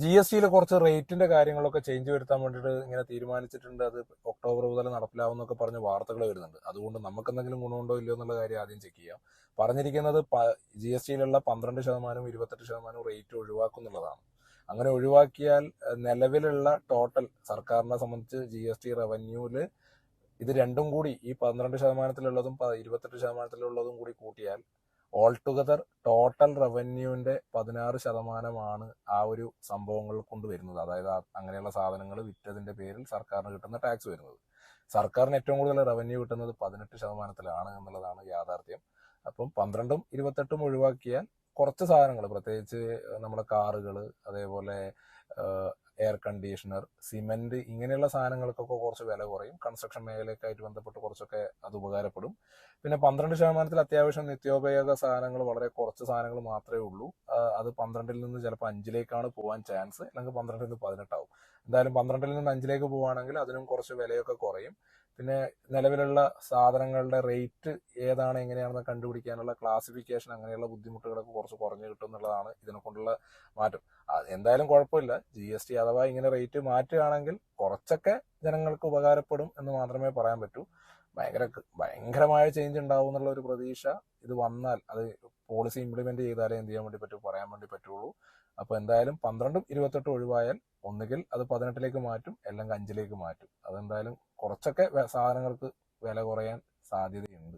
G S ടിയിൽ കുറച്ച് റേറ്റിന്റെ കാര്യങ്ങളൊക്കെ ചേഞ്ച് വരുത്താൻ വേണ്ടിയിട്ട് ഇങ്ങനെ തീരുമാനിച്ചിട്ടുണ്ട്. അത് ഒക്ടോബർ മുതൽ നടപ്പിലാവുന്നൊക്കെ പറഞ്ഞ് വാർത്തകൾ വരുന്നുണ്ട്. അതുകൊണ്ട് നമുക്ക് എന്തെങ്കിലും ഗുണമുണ്ടോ ഇല്ലയോ എന്നുള്ള കാര്യം ആദ്യം ചെക്ക് ചെയ്യാം. പറഞ്ഞിരിക്കുന്നത് ജി എസ് ടിയിലുള്ള പന്ത്രണ്ട് ശതമാനവും ഇരുപത്തെട്ട് ശതമാനവും റേറ്റ് ഒഴിവാക്കുന്നുള്ളതാണ് അങ്ങനെ ഒഴിവാക്കിയാൽ നിലവിലുള്ള ടോട്ടൽ സർക്കാരിനെ സംബന്ധിച്ച് ജി എസ് ടി റവന്യൂൽ ഇത് രണ്ടും കൂടി ഈ പന്ത്രണ്ട് ശതമാനത്തിലുള്ളതും ഇരുപത്തെട്ട് ശതമാനത്തിലുള്ളതും കൂടി കൂട്ടിയാൽ ഓൾ ടുഗദർ ടോട്ടൽ റവന്യൂവിന്റെ പതിനാറ് ശതമാനമാണ് ആ ഒരു സംഭവങ്ങൾ കൊണ്ട് വരുന്നത് അതായത് അങ്ങനെയുള്ള സാധനങ്ങൾ വിറ്റതിന്റെ പേരിൽ സർക്കാരിന് കിട്ടുന്ന ടാക്സ് വരുന്നത്. സർക്കാരിന് ഏറ്റവും കൂടുതൽ റവന്യൂ കിട്ടുന്നത് പതിനെട്ട് ശതമാനത്തിലാണ് എന്നുള്ളതാണ് യാഥാർത്ഥ്യം. അപ്പം പന്ത്രണ്ടും ഇരുപത്തെട്ടും ഒഴിവാക്കിയാൽ കുറച്ച് സാധനങ്ങൾ പ്രത്യേകിച്ച് നമ്മുടെ കാറുകൾ അതേപോലെ എയർ കണ്ടീഷണർ സിമെന്റ് ഇങ്ങനെയുള്ള സാധനങ്ങൾക്കൊക്കെ കുറച്ച് വില കുറയും. കൺസ്ട്രക്ഷൻ മേഖലയൊക്കെ ആയിട്ട് ബന്ധപ്പെട്ട് കുറച്ചൊക്കെ അത് ഉപകാരപ്പെടും. പിന്നെ പന്ത്രണ്ട് ശതമാനത്തിൽ അത്യാവശ്യം നിത്യോപയോഗ സാധനങ്ങൾ വളരെ കുറച്ച് സാധനങ്ങൾ മാത്രമേ ഉള്ളൂ. അത് പന്ത്രണ്ടിൽ നിന്ന് ചിലപ്പോൾ അഞ്ചിലേക്കാണ് പോകാൻ ചാൻസ്. അല്ലെങ്കിൽ പന്ത്രണ്ടിൽ നിന്ന് പതിനെട്ടാവും. എന്തായാലും പന്ത്രണ്ടിൽ നിന്ന് അഞ്ചിലേക്ക് പോവുകയാണെങ്കിൽ അതിനും കുറച്ച് വിലയൊക്കെ കുറയും. പിന്നെ നിലവിലുള്ള സാധനങ്ങളുടെ റേറ്റ് ഏതാണ് എങ്ങനെയാണെന്ന് കണ്ടുപിടിക്കാനുള്ള ക്ലാസിഫിക്കേഷൻ അങ്ങനെയുള്ള ബുദ്ധിമുട്ടുകളൊക്കെ കുറച്ച് കുറഞ്ഞു കിട്ടും എന്നുള്ളതാണ് ഇതിനെ കൊണ്ടുള്ള മാറ്റം. എന്തായാലും കുഴപ്പമില്ല. ജി എസ് ടി അഥവാ ഇങ്ങനെ റേറ്റ് മാറ്റുകയാണെങ്കിൽ കുറച്ചൊക്കെ ജനങ്ങൾക്ക് ഉപകാരപ്പെടും എന്ന് മാത്രമേ പറയാൻ പറ്റൂ. ഭയങ്കര ഭയങ്കരമായ ചേഞ്ച് ഉണ്ടാവും എന്നുള്ള ഒരു പ്രതീക്ഷ ഇത് വന്നാൽ അത് പോളിസി ഇംപ്ലിമെന്റ് ചെയ്താലേ എന്ത് ചെയ്യാൻ വേണ്ടി പറ്റൂ പറയാൻ വേണ്ടി പറ്റുള്ളൂ. അപ്പൊ എന്തായാലും പന്ത്രണ്ടും ഇരുപത്തെട്ടും ഒഴിവായാൽ ഒന്നുകിൽ അത് പതിനെട്ടിലേക്ക് മാറ്റും അല്ലെങ്കിൽ അഞ്ചിലേക്ക് മാറ്റും. അതെന്തായാലും കുറച്ചൊക്കെ സാധനങ്ങൾക്ക് വില കുറയാൻ സാധ്യതയുണ്ട്.